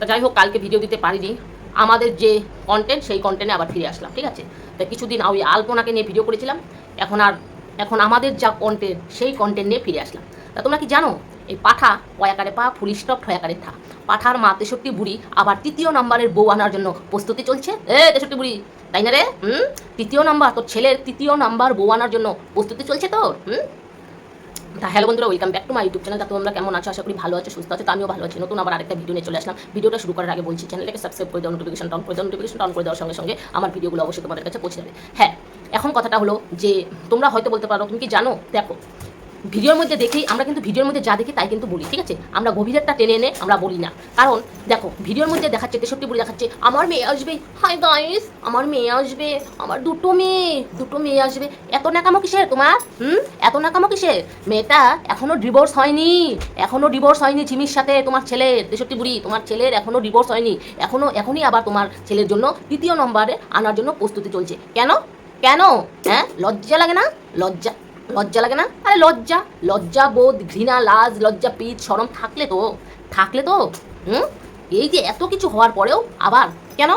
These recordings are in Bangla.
তা যাই হোক, কালকে ভিডিও দিতে পারিনি। আমাদের যে কন্টেন্ট সেই কন্টেন্টে আবার ফিরে আসলাম, ঠিক আছে? তা কিছুদিন ওই আলপনাকে নিয়ে ভিডিও করেছিলাম। এখন আর, এখন আমাদের যা কন্টেন্ট সেই কন্টেন্ট নিয়ে ফিরে আসলাম। তা তোমরা কি জানো? এই পাঠা পয়াকারে পা? ফুল স্টপ ঠয়াকারে থা। পাঠার মা তেষট্টি বুড়ি, আবার তৃতীয় নাম্বারের বউ আনার জন্য প্রস্তুতি চলছে? এ, তেষট্টি বুড়ি, তাই না রে? হুম? তৃতীয় নাম্বার, তোর ছেলের তৃতীয় নাম্বার বউ আনার জন্য প্রস্তুতি চলছে তোর? হুম? তা হ্যালো বন্ধুরা welcome back to my YouTube channel তা তোমরা কেমন আছো? আশা করি ভালো আছো, সুস্থ আছো, তো আমিও ভালো আছি। নতুন আবার আরেকটা ভিডিও নিয়ে চলে আসলাম। ভিডিওটা শুরু করার আগে বলছি চ্যানেলটাকে সাবস্ক্রাইব করে দাও নোটিফিকেশন অন করে দাও নোটিফিকেশন অন করে দেওয়ার সঙ্গে সঙ্গে আমার ভিডিওগুলো অবশ্যই তোমাদের কাছে পৌঁছে যাবে। হ্যাঁ এখন কথাটা হলো যে, তোমরা হয়তো বলতে পারো, তুমি কি জানো? দেখো ভিডিওর মধ্যে দেখি আমরা কিন্তু ভিডিওর মধ্যে যা দেখি তাই কিন্তু বলি, ঠিক আছে? আমরা গভীরেরটা টেনে এনে আমরা বলি না। কারণ দেখো, ভিডিওর মধ্যে দেখাচ্ছে, তেষট্টি বলে দেখাচ্ছে, আমার মেয়ে আসবে। হাই গাইস, আমার মেয়ে আসবে, আমার দুটো মেয়ে দুটো মেয়ে আসবে। এত নাকামো কিসের তোমার? হুম? এত নাকামো কিসের? মেয়েটা এখনও ডিভোর্স হয়নি, এখনও ডিভোর্স হয়নি ঝিমির সাথে তোমার ছেলের, তেষট্টি বুড়ি, তোমার ছেলের এখনও ডিভোর্স হয়নি। এখনও, এখনই আবার তোমার ছেলের জন্য তৃতীয় নম্বরে আনার জন্য প্রস্তুতি চলছে। কেন? কেন? হ্যাঁ? লজ্জা লাগে না? লজ্জা লজ্জা লাগে না? আরে লজ্জা লজ্জা বোধ, ঘৃণা, লাজ, লজ্জা পিচ সরম থাকলে তো থাকলে তো, হুম? এই যে এত কিছু হওয়ার পরেও আবার, কেন?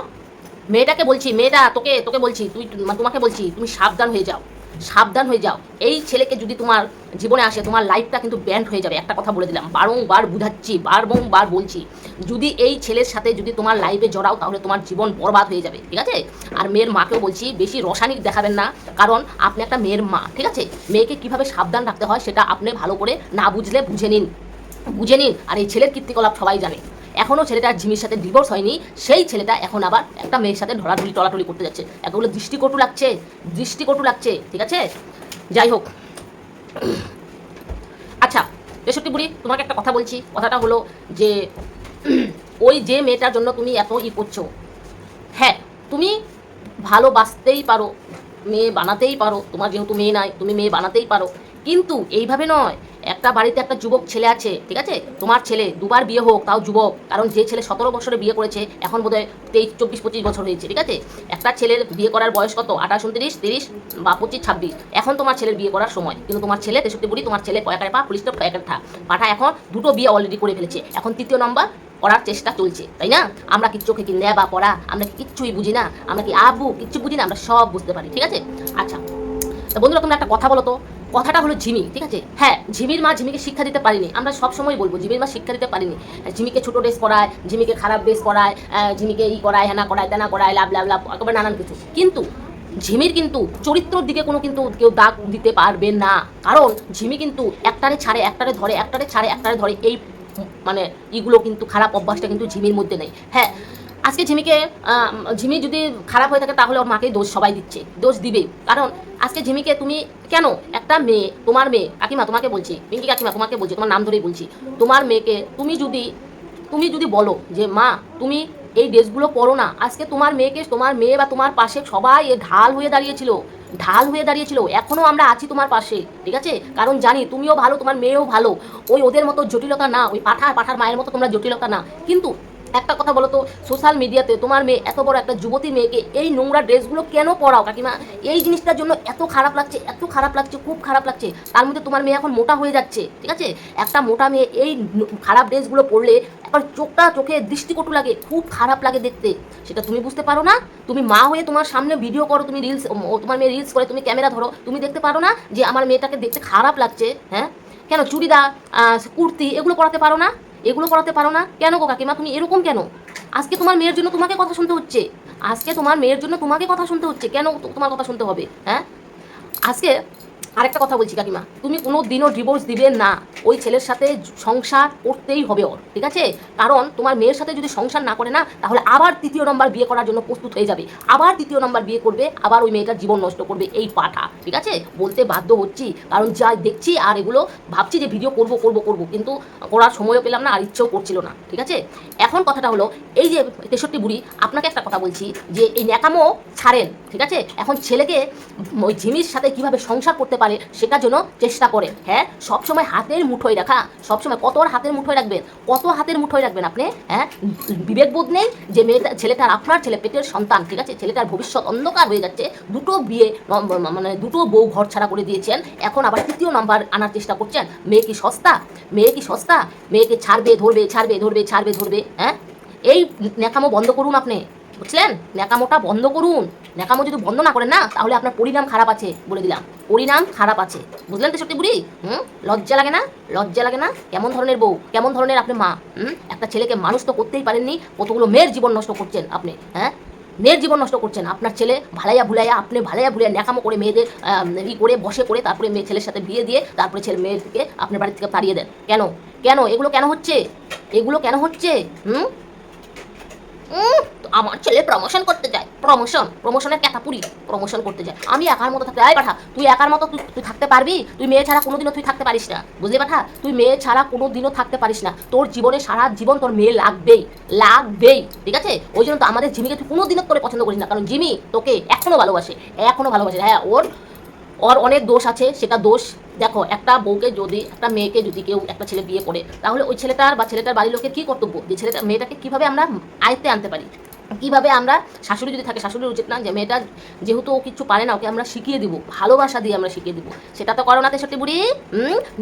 মেয়েটাকে বলছি, মেয়েটা, তোকে তোকে বলছি, তুই তোমাকে বলছি, তুমি সাবধান হয়ে যাও। সাবধান হয়ে যাও। এই ছেলেকে যদি তোমার জীবনে আসে, তোমার লাইফটা কিন্তু ব্যান্ড হয়ে যাবে। একটা কথা বলে দিলাম, বারংবার বুঝাচ্ছি, বারংবার বলছি, যদি এই ছেলের সাথে যদি তোমার লাইফে জড়াও, তাহলে তোমার জীবন বরবাদ হয়ে যাবে, ঠিক আছে? আর মেয়ের মাকেও বলছি, বেশি রসায়নিক দেখাবেন না, কারণ আপনি একটা মেয়ের মা, ঠিক আছে? মেয়েকে কীভাবে সাবধান রাখতে হয়, সেটা আপনি ভালো করে না বুঝলে বুঝে নিন বুঝে নিন। আর এই ছেলের কীর্তিকলাপ সবাই জানে। এখনও ছেলেটার ঝিমির সাথে ডিভোর্স হয়নি, সেই ছেলেটা এখন আবার একটা মেয়ের সাথে ঢলাঢুলি, টলাটলি করতে যাচ্ছে। এতগুলো দৃষ্টিকটু লাগছে দৃষ্টিকটু লাগছে, ঠিক আছে? যাই হোক। আচ্ছা তেষট্টি বুড়ি, তোমাকে একটা কথা বলছি। কথাটা হলো যে, ওই যে মেয়েটার জন্য তুমি এত ই করছ হ্যাঁ তুমি ভালোবাসতেই পারো, মেয়ে বানাতেই পারো, তোমার যেহেতু মেয়ে নাই, তুমি মেয়ে বানাতেই পারো। কিন্তু এইভাবে নয় একটা বাড়িতে একটা যুবক ছেলে আছে, ঠিক আছে? তোমার ছেলে দুবার বিয়ে হোক, তাও যুবক। কারণ যে ছেলে সতেরো বছরে বিয়ে করেছে, এখন বোধহয় তেইশ, চব্বিশ, পঁচিশ বছর হয়েছে, ঠিক আছে? একটা ছেলের বিয়ে করার বয়স কত? আঠাশ, উনত্রিশ, তিরিশ বা পঁচিশ, ছাব্বিশ। এখন তোমার ছেলের বিয়ে করার সময়। কিন্তু তোমার ছেলে, তেষট্টি বুড়ি, তোমার ছেলে কয়েকারে পা, পুলিশ টপ কয়েকারে থা। পাঠা এখন দুটো বিয়ে অলরেডি করে ফেলেছে। এখন তৃতীয় নম্বর করার চেষ্টা চলছে, তাই না? আমরা কি চোখে কি নেবা পড়া? আমরা কি কিচ্ছুই বুঝি না? আমরা কি আবু? কিচ্ছু বুঝি না? আমরা সব বুঝতে পারি, ঠিক আছে? আচ্ছা। তো বন্ধুরা, তোমরা একটা কথা বলো তো। কথাটা হলো ঝিমি, ঠিক আছে? হ্যাঁ ঝিমির মা ঝিমিকে শিক্ষা দিতে পারিনি। আমরা সব সময় বলব, ঝিমির মা শিক্ষা দিতে পারিনি। ঝিমিকে ছোট ড্রেস করায় ঝিমিকে খারাপ ড্রেস করায় ঝিমিকে ই করায় হ্যানা করায়, তেনা করায়, লাভ লাভ লাভ, একেবারে নানান কিছু। কিন্তু ঝিমির কিন্তু চরিত্রর দিকে কোনো কিন্তু কেউ দাগ দিতে পারবে না। কারণ ঝিমি কিন্তু একটারে ছাড়ে, একটারে ধরে, একটারে ছাড়ে, একটারে ধরে, এই মানে ইগুলো কিন্তু খারাপ অভ্যাসটা কিন্তু ঝিমির মধ্যে নেই। হ্যাঁ আজকে ঝিমিকে ঝিমি যদি খারাপ হয়ে থাকে তাহলে ওর মাকে দোষ সবাই দিচ্ছে, দোষ দিবে। কারণ আজকে ঝিমিকে তুমি কেন? একটা মেয়ে, তোমার মেয়ে, কাকিমা, তোমাকে বলছি, পিঙ্কি কাকিমা, তোমাকে বলছি, তোমার নাম ধরেই বলছি, তোমার মেয়েকে তুমি যদি তুমি যদি বলো যে, মা, তুমি এই ড্রেসগুলো পরো না, আজকে তোমার মেয়েকে, তোমার মেয়ে বা তোমার পাশে সবাই ঢাল হয়ে দাঁড়িয়েছিল, ঢাল হয়ে দাঁড়িয়েছিল এখনও আমরা আছি তোমার পাশে, ঠিক আছে? কারণ জানি তুমিও ভালো, তোমার মেয়েও ভালো, ওই ওদের মতো জটিলতা না, ওই পাঠার পাঠার মায়ের মতো তোমরা জটিলতা না, কিন্তু একটা কথা বলো তো সোশ্যাল মিডিয়াতে তোমার মেয়ে, এত বড় একটা যুবতী মেয়েকে এই নোংরা ড্রেসগুলো কেন পরাও কাকিমা? এই জিনিসটার জন্য এত খারাপ লাগছে, এত খারাপ লাগছে, খুব খারাপ লাগছে। তার মধ্যে তোমার মেয়ে এখন মোটা হয়ে যাচ্ছে, ঠিক আছে? একটা মোটা মেয়ে এই খারাপ ড্রেসগুলো পরলে একবার চোখটা চোখে দৃষ্টিকটু লাগে, খুব খারাপ লাগে দেখতে। সেটা তুমি বুঝতে পারো না? তুমি মা হয়ে তোমার সামনে ভিডিও করো, তুমি রিলস তোমার মেয়ে রিলস করে, তুমি ক্যামেরা ধরো, তুমি দেখতে পারো না যে আমার মেয়েটাকে দেখতে খারাপ লাগছে হ্যাঁ? কেন? চুড়িদার কুর্তি, এগুলো পরাতে পারো না? এগুলো করাতে পারো না? কেন গো কাকিমা, তুমি এরকম কেন? আজকে তোমার মেয়ের জন্য তোমাকে কথা শুনতে হচ্ছে। আজকে তোমার মেয়ের জন্য তোমাকে কথা শুনতে হচ্ছে। কেন তোমার কথা শুনতে হবে হ্যাঁ? আজকে আরেকটা কথা বলছি কাকিমা, তুমি কোনো দিনও ডিভোর্স দিবে না। ওই ছেলের সাথে সংসার করতেই হবে ওর, ঠিক আছে? কারণ তোমার মেয়ের সাথে যদি সংসার না করে না, তাহলে আবার তৃতীয় নম্বর বিয়ে করার জন্য প্রস্তুত হয়ে যাবে। আবার তৃতীয় নম্বর বিয়ে করবে, আবার ওই মেয়েটার জীবন নষ্ট করবে এই পাঠা, ঠিক আছে? বলতে বাধ্য হচ্ছি, কারণ যা দেখছি আর এগুলো ভাবছি যে ভিডিও করব করব করব, কিন্তু করার সময়ও পেলাম না আর ইচ্ছেও করছিল না, ঠিক আছে? এখন কথাটা হলো, এই যে তেষট্টি বুড়ি, আপনাকে একটা কথা বলছি যে এই ন্যাকামো ছাড়েন, ঠিক আছে? এখন ছেলেকে ওই ঝিমির সাথে কীভাবে সংসার করতে পারে, সেটার জন্য চেষ্টা করে। হ্যাঁ সবসময় হাতের মুঠোয় রাখা সবসময় কত আর হাতের মুঠোয় রাখবেন? কত হাতের মুঠোয় রাখবেন আপনি? হ্যাঁ বিবেকবোধ নেই যে মেয়েটা, ছেলেটার আপনার ছেলে পেটের সন্তান, ঠিক আছে? ছেলেটার ভবিষ্যৎ অন্ধকার হয়ে যাচ্ছে। দুটো বিয়ে মানে দুটো বউ ঘর ছাড়া করে দিয়েছেন। এখন আবার তৃতীয় নাম্বার আনার চেষ্টা করছেন। মেয়ে কি সস্তা? মেয়ে কি সস্তা? মেয়েকে ছাড়বে, ধরবে ছাড়বে ধরবে ছাড়বে, ধরবে হ্যাঁ? এই ন্যাকামো বন্ধ করুন আপনি। বুঝলেন? ন্যাকামোটা বন্ধ করুন। ন্যাকামো যদি বন্ধ না করেন না, তাহলে আপনার পরিণাম খারাপ আছে বলে দিলাম। পরিণাম খারাপ আছে। বুঝলেন তো সত্যি বুড়ি? হুম? লজ্জা লাগে না? লজ্জা লাগে না? কেমন ধরনের বউ? কেমন ধরনের আপনি মা? হুম? একটা ছেলেকে মানুষ তো করতেই পারেননি, কতগুলো মেয়ের জীবন নষ্ট করছেন আপনি হ্যাঁ? মেয়ের জীবন নষ্ট করছেন। আপনার ছেলে ভালাইয়া ভুলাইয়া, আপনি ভালাইয়া ভুলাইয়া ন্যাকামো করে মেয়েদের ই করে বসে করে তারপরে মেয়ে ছেলের সাথে বিয়ে দিয়ে তারপরে ছেলে মেয়েকে আপনার বাড়ি থেকে তাড়িয়ে দেন। কেন? কেন? এগুলো কেন হচ্ছে? এগুলো কেন হচ্ছে? হুম? তো আমার ছেলে প্রমোশন করতে যায়। প্রমোশন প্রমোশনের ক্যাটাপুরি প্রমোশন করতে যায়। আমি একার মতো থাকতে আয় পাঠা, তুই একার মতো তুই তুই থাকতে পারবি? তুই মেয়ে ছাড়া কোনোদিনও তুই থাকতে পারিস না। বুঝলি পাঠা? তুই মেয়ে ছাড়া কোনোদিনও থাকতে পারিস না। তোর জীবনে সারা জীবন তোর মেয়ে লাগবেই লাগবেই, ঠিক আছে? ওই জন্য তো আমাদের জিমিকে তুই কোনোদিনও তোরে পছন্দ করিস না। কারণ জিমি তোকে এখনও ভালোবাসে এখনও ভালোবাসে। হ্যাঁ ওর ওর অনেক দোষ আছে, সেটা দোষ দেখো, একটা বউকে যদি একটা মেয়েকে যদি কেউ একটা ছেলে বিয়ে করে, তাহলে ওই ছেলেটার বা ছেলেটার বাড়ির লোকের কী কর্তব্য? যে ছেলেটা মেয়েটাকে কীভাবে আমরা আয়ত্তে আনতে পারি? কীভাবে আমরা শাশুড়ি যদি থাকে, শাশুড়ির উচিত না যে মেয়েটা যেহেতু ও কিছু পারে না, ওকে আমরা শিখিয়ে দিব, ভালোবাসা দিয়ে আমরা শিখিয়ে দিব। সেটা তো করো না তেষট্টি বুড়ি।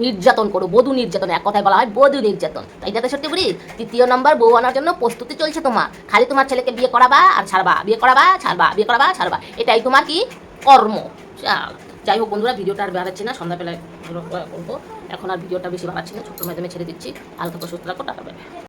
নির্যাতন করো, বধূ নির্যাতন, এক কথায় বলা হয় বধূ নির্যাতন। তাই না তেষট্টি বুড়ি? তৃতীয় নম্বর, বউ আনার জন্য প্রস্তুতি চলছে তোমার। খালি তোমার ছেলেকে বিয়ে করাবা আর ছাড়বা, বিয়ে করাবা, ছাড়বা, বিয়ে করাবা, ছাড়বা। এটাই তোমার কি? কর্ম। যাই হোক বন্ধুরা, ভিডিওটা আর বাড়াচ্ছি না, সন্ধ্যাবেলায় করব। এখন আর ভিডিওটা বেশি বাড়াচ্ছি না, ছোট্ট মাধ্যমে ছেড়ে দিচ্ছি। হালকা সুস্থ রাখো টাকা